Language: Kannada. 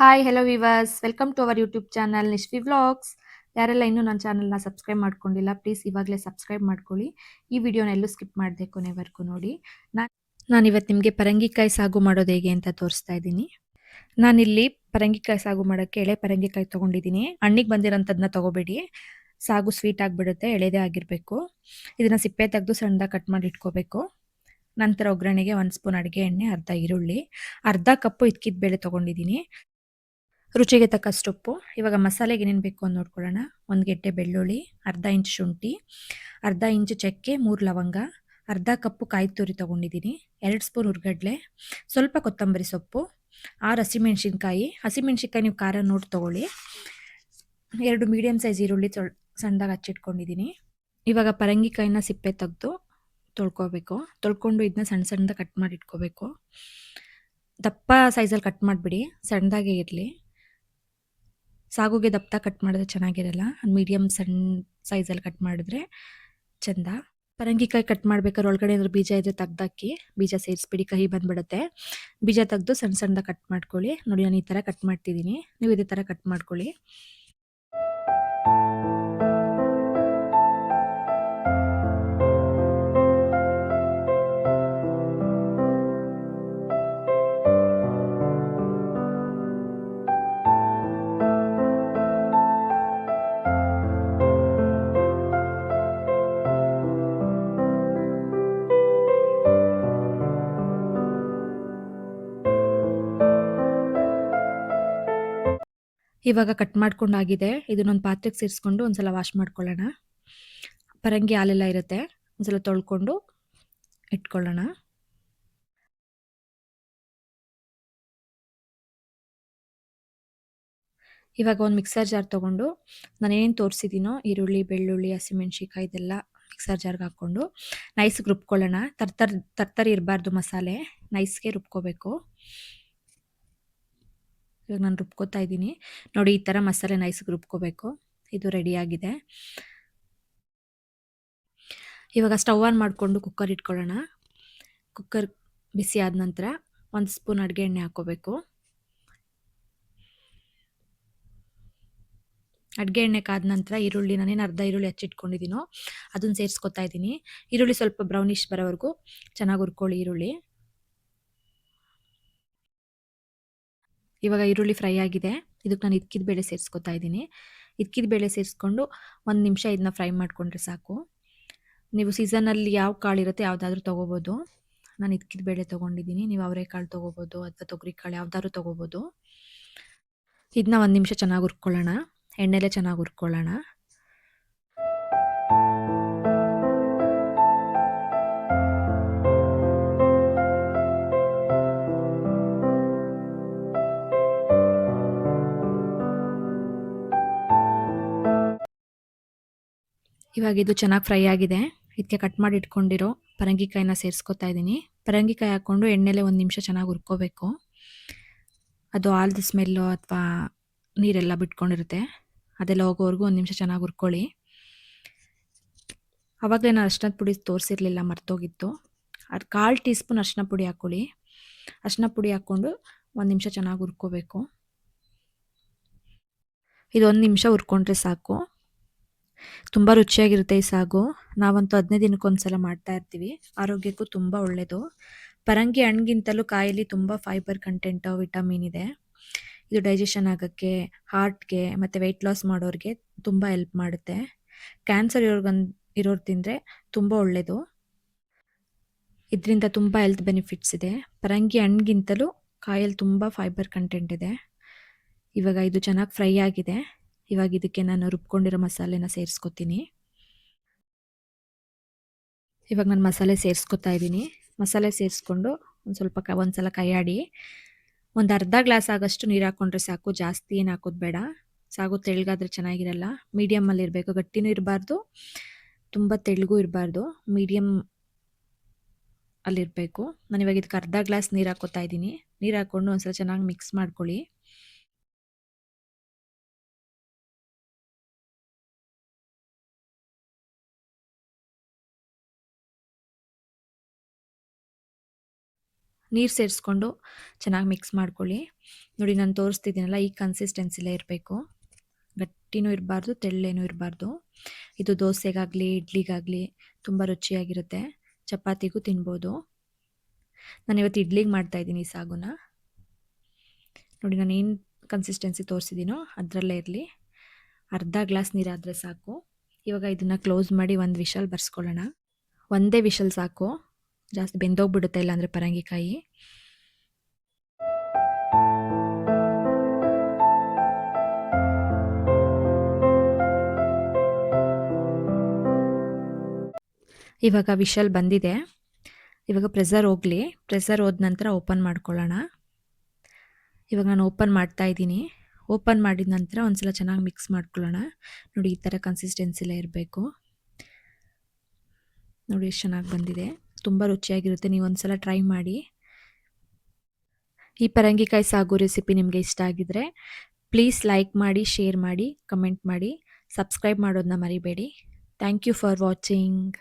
Hi hello viewers welcome to our YouTube channel Nishvi vlogs ಯಾರೆಲ್ಲ ಇನ್ನೂ ನನ್ನ ಚಾನಲ್ನ ಸಬ್ಸ್ಕ್ರೈಬ್ ಮಾಡ್ಕೊಂಡಿಲ್ಲ ಪ್ಲೀಸ್ ಇವಾಗಲೇ ಸಬ್ಸ್ಕ್ರೈಬ್ ಮಾಡ್ಕೊಳ್ಳಿ. ಈ ವಿಡಿಯೋನ ಎಲ್ಲೂ ಸ್ಕಿಪ್ ಮಾಡಿದೆ ಕೊನೆವರೆಗೂ ನೋಡಿ. ನಾನು ನಾನಿವತ್ತು ನಿಮಗೆ ಪರಂಗಿಕಾಯಿ ಸಾಗು ಮಾಡೋದು ಹೇಗೆ ಅಂತ ತೋರಿಸ್ತಾ ಇದ್ದೀನಿ. ನಾನಿಲ್ಲಿ ಪರಂಗಿಕಾಯಿ ಸಾಗು ಮಾಡೋಕ್ಕೆ ಎಳೆ ಪರಂಗಿಕಾಯಿ ತೊಗೊಂಡಿದ್ದೀನಿ. ಹಣ್ಣಿಗೆ ಬಂದಿರೋಂಥದ್ದನ್ನ ತೊಗೋಬೇಡಿ. ಸಾಗು ಸ್ವೀಟ್ ಆಗಿಬಿಡುತ್ತೆ, ಎಳೆದೇ ಆಗಿರಬೇಕು. ಇದನ್ನು ಸಿಪ್ಪೆ ತೆಗೆದು ಸಣ್ಣದಾಗಿ ಕಟ್ ಮಾಡಿ ಇಟ್ಕೋಬೇಕು. ನಂತರ ಒಗ್ಗರಣೆಗೆ ಒಂದು ಸ್ಪೂನ್ ಅಡುಗೆ ಎಣ್ಣೆ, ಅರ್ಧ ಈರುಳ್ಳಿ, ಅರ್ಧ ಕಪ್ಪು ಇದ್ಕಿದ ಬೇಳೆ ತೊಗೊಂಡಿದ್ದೀನಿ. ರುಚಿಗೆ ತಕ್ಕಷ್ಟು ಉಪ್ಪು. ಇವಾಗ ಮಸಾಲೆಗೆ ಏನೇನು ಬೇಕು ಅಂತ ನೋಡ್ಕೊಳ್ಳೋಣ. ಒಂದು ಗೆಡ್ಡೆ ಬೆಳ್ಳುಳ್ಳಿ, ಅರ್ಧ ಇಂಚ್ ಶುಂಠಿ, ಅರ್ಧ ಇಂಚು ಚಕ್ಕೆ, ಮೂರು ಲವಂಗ, ಅರ್ಧ ಕಪ್ಪು ಕಾಯಿ ತುರಿ ತೊಗೊಂಡಿದ್ದೀನಿ ಎರಡು ಸ್ಪೂನ್ ಹುರ್ಗಡ್ಲೆ, ಸ್ವಲ್ಪ ಕೊತ್ತಂಬರಿ ಸೊಪ್ಪು, ಆರು ಹಸಿಮೆಣ್ಸಿನ್ಕಾಯಿ. ಹಸಿಮೆಣ್ಸಿನ್ಕಾಯಿ ನೀವು ಖಾರ ನೋಡಿ ತೊಗೊಳ್ಳಿ. ಎರಡು ಮೀಡಿಯಮ್ ಸೈಜ್ ಈರುಳ್ಳಿ ತೊಳ್, ಸಣ್ಣದಾಗಿ ಹಚ್ಚಿಟ್ಕೊಂಡಿದ್ದೀನಿ ಇವಾಗ ಪರಂಗಿಕಾಯಿನ ಸಿಪ್ಪೆ ತೆಗೆದು ತೊಳ್ಕೊಬೇಕು. ತೊಳ್ಕೊಂಡು ಇದನ್ನ ಸಣ್ಣ ಸಣ್ಣದಾಗಿ ಕಟ್ ಮಾಡಿ ಇಟ್ಕೋಬೇಕು. ದಪ್ಪ ಸೈಜಲ್ಲಿ ಕಟ್ ಮಾಡಿಬಿಡಿ. ಸಣ್ಣದಾಗೇ ಇರಲಿ. ಸಾಗುಗೆ ದಪ್ಪ ಕಟ್ ಮಾಡಿದ್ರೆ ಚೆನ್ನಾಗಿರಲ್ಲ? ಮೀಡಿಯಮ್ ಸಣ್ಣ ಸೈಜಲ್ಲಿ ಕಟ್ ಮಾಡಿದ್ರೆ ಚಂದ. ಪರಂಗಿಕಾಯಿ ಕಟ್ ಮಾಡ್ಬೇಕಾದ್ರೆ ಒಳಗಡೆ ಏನಾದ್ರು ಬೀಜ ಇದ್ರೆ ತೆಗ್ದಾಕಿ, ಬೀಜ ಸೇರಿಸ್ಬಿಡಿ, ಕಹಿ ಬಂದ್ಬಿಡುತ್ತೆ. ಬೀಜ ತೆಗೆದು ಸಣ್ಣ ಸಣ್ಣದಾಗಿ ಕಟ್ ಮಾಡ್ಕೊಳ್ಳಿ. ನೋಡಿ, ನಾನು ಈ ಥರ ಕಟ್ ಮಾಡ್ತಿದ್ದೀನಿ. ನೀವು ಇದೇ ಥರ ಕಟ್ ಮಾಡ್ಕೊಳ್ಳಿ. ಇವಾಗ ಕಟ್ ಮಾಡ್ಕೊಂಡಾಗಿದೆ. ಇದನ್ನೊಂದು ಪಾತ್ರೆಗೆ ಸೇರಿಸ್ಕೊಂಡು ಒಂದ್ಸಲ ವಾಶ್ ಮಾಡ್ಕೊಳ್ಳೋಣ. ಪರಂಗಿ ಹಾಲೆಲ್ಲ ಇರುತ್ತೆ. ಒಂದ್ಸಲ ತೊಳ್ಕೊಂಡು ಇಟ್ಕೊಳ್ಳೋಣ. ಇವಾಗ ಒಂದು ಮಿಕ್ಸರ್ ಜಾರ್ ತೊಗೊಂಡು ನಾನೇನು ತೋರಿಸಿದ್ದೀನೋ ಈರುಳ್ಳಿ, ಬೆಳ್ಳುಳ್ಳಿ ಹಸಿಮೆಣ್ಸಿಕಾಯಿ ಇದೆಲ್ಲ ಮಿಕ್ಸರ್ ಜಾರ್ಗೆ ಹಾಕ್ಕೊಂಡು ನೈಸ್ಗೆ ರುಬ್ಕೊಳ್ಳೋಣ. ತರ್ತರ್ ತರ್ತರಿ ಇರಬಾರ್ದು ಮಸಾಲೆ. ನೈಸ್ಗೆ ರುಬ್ಕೋಬೇಕು. ಇವಾಗ ನಾನು ರುಬ್ಕೋತಾ ಇದ್ದೀನಿ. ನೋಡಿ ಈ ಥರ ಮಸಾಲೆ ನೈಸ್ಗೆ ರುಬ್ಕೋಬೇಕು. ಇದು ರೆಡಿಯಾಗಿದೆ ಇವಾಗ ಸ್ಟವ್ ಆನ್ ಮಾಡಿಕೊಂಡು ಕುಕ್ಕರ್ ಇಟ್ಕೊಳ್ಳೋಣ. ಕುಕ್ಕರ್ ಬಿಸಿ ಆದ ನಂತರ ಒಂದು ಸ್ಪೂನ್ ಅಡುಗೆ ಎಣ್ಣೆ ಹಾಕೋಬೇಕು ಅಡುಗೆ ಎಣ್ಣೆ ಕಾದ ನಂತರ ಈರುಳ್ಳಿ ನಾನೇನು ಅರ್ಧ ಈರುಳ್ಳಿ ಹಚ್ಚಿಟ್ಕೊಂಡಿದ್ದೀನೋ ಅದನ್ನು ಸೇರಿಸ್ಕೊತಾ ಇದ್ದೀನಿ. ಈರುಳ್ಳಿ ಸ್ವಲ್ಪ ಬ್ರೌನಿಶ್ ಬರೋವರೆಗೂ ಚೆನ್ನಾಗಿ ಹುರ್ಕೊಳ್ಳಿ ಈರುಳ್ಳಿ. ಇವಾಗ ಈರುಳ್ಳಿ ಫ್ರೈ ಆಗಿದೆ. ಇದಕ್ಕೆ ನಾನು ಇದ್ಕಿದ ಬೇಳೆ ಸೇರಿಸ್ಕೊತಾ ಇದ್ದೀನಿ. ಇದ್ಕಿದ ಬೇಳೆ ಸೇರಿಸ್ಕೊಂಡು ಒಂದು ನಿಮಿಷ ಇದನ್ನ ಫ್ರೈ ಮಾಡಿಕೊಂಡ್ರೆ ಸಾಕು. ನೀವು ಸೀಸನಲ್ಲಿ ಯಾವ ಕಾಳು ಇರುತ್ತೆ ಯಾವುದಾದ್ರೂ ತೊಗೋಬೋದು. ನಾನು ಇದ್ಕಿದ ಬೇಳೆ ತೊಗೊಂಡಿದ್ದೀನಿ. ನೀವು ಅವರೆಕಾಳು ತೊಗೋಬೋದು ಅಥವಾ ತೊಗರಿ ಕಾಳು ಯಾವ್ದಾದ್ರು ತೊಗೋಬೋದು. ಇದನ್ನ ಒಂದು ನಿಮಿಷ ಚೆನ್ನಾಗಿ ಹುರ್ಕೊಳ್ಳೋಣ. ಎಣ್ಣೆಲೆ ಚೆನ್ನಾಗಿ ಹುರ್ಕೊಳ್ಳೋಣ. ಇವಾಗ ಇದು ಚೆನ್ನಾಗಿ ಫ್ರೈ ಆಗಿದೆ. ಇದಕ್ಕೆ ಕಟ್ ಮಾಡಿ ಇಟ್ಕೊಂಡಿರೋ ಪರಂಗಿಕಾಯಿನ ಸೇರಿಸ್ಕೊತಾ ಇದ್ದೀನಿ ಪರಂಗಿಕಾಯಿ ಹಾಕ್ಕೊಂಡು ಎಣ್ಣೆಲೆ ಒಂದು ನಿಮಿಷ ಚೆನ್ನಾಗಿ ಹುರ್ಕೋಬೇಕು. ಅದು ಆಲ್ದ ಸ್ಮೆಲ್ಲು ಅಥವಾ ನೀರೆಲ್ಲ ಬಿಟ್ಕೊಂಡಿರುತ್ತೆ. ಅದೆಲ್ಲ ಹೋಗೋವರೆಗೂ ಒಂದು ನಿಮಿಷ ಚೆನ್ನಾಗಿ ಹುರ್ಕೊಳ್ಳಿ. ಅವಾಗಲೇ ನಾನು ಅರ್ಶಿನದ ಪುಡಿ ತೋರಿಸಿರಲಿಲ್ಲ, ಮರ್ತೋಗಿತ್ತು. ಅದು ಕಾಲು ಟೀ ಸ್ಪೂನ್ ಅರ್ಶಿನ ಪುಡಿ ಹಾಕ್ಕೊಳ್ಳಿ ಅರ್ಶಿನ ಪುಡಿ ಹಾಕ್ಕೊಂಡು ಒಂದು ನಿಮಿಷ ಚೆನ್ನಾಗಿ ಹುರ್ಕೋಬೇಕು. ಇದೊಂದು ನಿಮಿಷ ಹುರ್ಕೊಂಡ್ರೆ ಸಾಕು. ತುಂಬ ರುಚಿಯಾಗಿರುತ್ತೆ ಈ ಸಾಗು. ನಾವಂತೂ ಹದಿನೈದು ದಿನಕ್ಕೊಂದ್ಸಲ ಮಾಡ್ತಾ ಇರ್ತೀವಿ. ಆರೋಗ್ಯಕ್ಕೂ ತುಂಬ ಒಳ್ಳೆಯದು ಪರಂಗಿ ಹಣ್ಣಿಗಿಂತಲೂ ಕಾಯಲ್ಲಿ ತುಂಬ ಫೈಬರ್ ಕಂಟೆಂಟ್ ವಿಟಮಿನ್ ಇದೆ. ಇದು ಡೈಜೆಷನ್ ಆಗೋಕ್ಕೆ ಹಾರ್ಟ್ಗೆ ಮತ್ತು ವೆಯ್ಟ್ ಲಾಸ್ ಮಾಡೋರಿಗೆ ತುಂಬ ಹೆಲ್ಪ್ ಮಾಡುತ್ತೆ. ಕ್ಯಾನ್ಸರ್ ಇರೋರ್ಗನ್ ಇರೋರು ತಿಂದರೆ ತುಂಬ ಒಳ್ಳೆಯದು ಇದರಿಂದ ತುಂಬ ಹೆಲ್ತ್ ಬೆನಿಫಿಟ್ಸ್ ಇದೆ. ಪರಂಗಿ ಹಣ್ಣಿಗಿಂತಲೂ ಕಾಯಲ್ಲಿ ತುಂಬ ಫೈಬರ್ ಕಂಟೆಂಟ್ ಇದೆ. ಇವಾಗ ಇದು ಚೆನ್ನಾಗಿ ಫ್ರೈ ಆಗಿದೆ. ಇವಾಗ ಇದಕ್ಕೆ ನಾನು ರುಬ್ಕೊಂಡಿರೋ ಮಸಾಲೆನ ಸೇರಿಸ್ಕೊತೀನಿ. ಇವಾಗ ನಾನು ಮಸಾಲೆ ಸೇರಿಸ್ಕೊತಾ ಇದ್ದೀನಿ. ಮಸಾಲೆ ಸೇರಿಸ್ಕೊಂಡು ಒಂದು ಸ್ವಲ್ಪ ಕ, ಒಂದು ಸಲ ಕೈಯಾಡಿ. ಒಂದು ಅರ್ಧ ಗ್ಲಾಸ್ ಆಗೋಷ್ಟು ನೀರು ಹಾಕ್ಕೊಂಡ್ರೆ ಸಾಕು, ಜಾಸ್ತಿ ಏನು ಹಾಕೋದು ಬೇಡ. ಸಾಗು ತೆಳ್ಳಗಾದ್ರೆ ಚೆನ್ನಾಗಿರಲ್ಲ. ಮೀಡಿಯಮ್ಮಲ್ಲಿ ಇರಬೇಕು. ಗಟ್ಟಿನೂ ಇರಬಾರ್ದು, ತುಂಬ ತೆಳ್ಳಗೂ ಇರಬಾರ್ದು. ಮೀಡಿಯಮ್ ಅಲ್ಲಿರಬೇಕು. ನಾನು ಇವಾಗ ಇದಕ್ಕೆ ಅರ್ಧ ಗ್ಲಾಸ್ ನೀರು ಹಾಕೋತಾ ಇದ್ದೀನಿ. ನೀರು ಹಾಕ್ಕೊಂಡು ಒಂದ್ಸಲ ಚೆನ್ನಾಗಿ ಮಿಕ್ಸ್ ಮಾಡ್ಕೊಳ್ಳಿ. ನೀರು ಸೇರಿಸ್ಕೊಂಡು ಚೆನ್ನಾಗಿ ಮಿಕ್ಸ್ ಮಾಡ್ಕೊಳ್ಳಿ. ನೋಡಿ ನಾನು ತೋರಿಸ್ತಿದ್ದೀನಲ್ಲ, ಈ ಕನ್ಸಿಸ್ಟೆನ್ಸಿಲೇ ಇರಬೇಕು. ಗಟ್ಟಿನೂ ಇರಬಾರ್ದು, ತೆಳ್ಳೇನೂ ಇರಬಾರ್ದು. ಇದು ದೋಸೆಗಾಗಲಿ, ಇಡ್ಲಿಗಾಗಲಿ ತುಂಬ ರುಚಿಯಾಗಿರುತ್ತೆ. ಚಪಾತಿಗೂ ತಿನ್ಬೋದು. ನಾನು ಇವತ್ತು ಇಡ್ಲಿಗೆ ಮಾಡ್ತಾಯಿದ್ದೀನಿ ಈ ಸಾಗುನ. ನೋಡಿ ನಾನು ಏನು ಕನ್ಸಿಸ್ಟೆನ್ಸಿ ತೋರಿಸಿದ್ದೀನೋ ಅದರಲ್ಲೇ ಇರಲಿ. ಅರ್ಧ ಗ್ಲಾಸ್ ನೀರಾದರೆ ಸಾಕು. ಇವಾಗ ಇದನ್ನು ಕ್ಲೋಸ್ ಮಾಡಿ ಒಂದು ವಿಷಲ್ ಬರ್ಸ್ಕೊಳ್ಳೋಣ. ಒಂದೇ ವಿಷಲ್ ಸಾಕು. ಜಾಸ್ತಿ ಬೆಂದೋಗ್ಬಿಡುತ್ತೆ ಇಲ್ಲಾಂದರೆ ಪರಂಗಿಕಾಯಿ. ಇವಾಗ ವಿಶಲ್ ಬಂದಿದೆ. ಇವಾಗ ಪ್ರೆಸರ್ ಹೋಗಲಿ. ಪ್ರೆಸರ್ ಹೋದ ನಂತರ ಓಪನ್ ಮಾಡ್ಕೊಳ್ಳೋಣ. ಇವಾಗ ನಾನು ಓಪನ್ ಮಾಡ್ತಾ ಇದ್ದೀನಿ. ಓಪನ್ ಮಾಡಿದ ನಂತರ ಒಂದ್ಸಲ ಚೆನ್ನಾಗಿ ಮಿಕ್ಸ್ ಮಾಡ್ಕೊಳ್ಳೋಣ. ನೋಡಿ ಈ ಥರ ಕನ್ಸಿಸ್ಟೆನ್ಸಿಲೇ ಇರಬೇಕು. ನೋಡಿ ಎಷ್ಟು ಚೆನ್ನಾಗಿ ಬಂದಿದೆ. ತುಂಬ ರುಚಿಯಾಗಿರುತ್ತೆ, ನೀವು ಒಂದ್ಸಲ ಟ್ರೈ ಮಾಡಿ. ಈ ಪರಂಗಿಕಾಯಿ ಸಾಗು ರೆಸಿಪಿ ನಿಮಗೆ ಇಷ್ಟ ಆಗಿದ್ರೆ ಪ್ಲೀಸ್ ಲೈಕ್ ಮಾಡಿ ಶೇರ್ ಮಾಡಿ ಕಮೆಂಟ್ ಮಾಡಿ ಸಬ್ಸ್ಕ್ರೈಬ್ ಮಾಡೋದನ್ನ ಮರಿಬೇಡಿ. Thank you for watching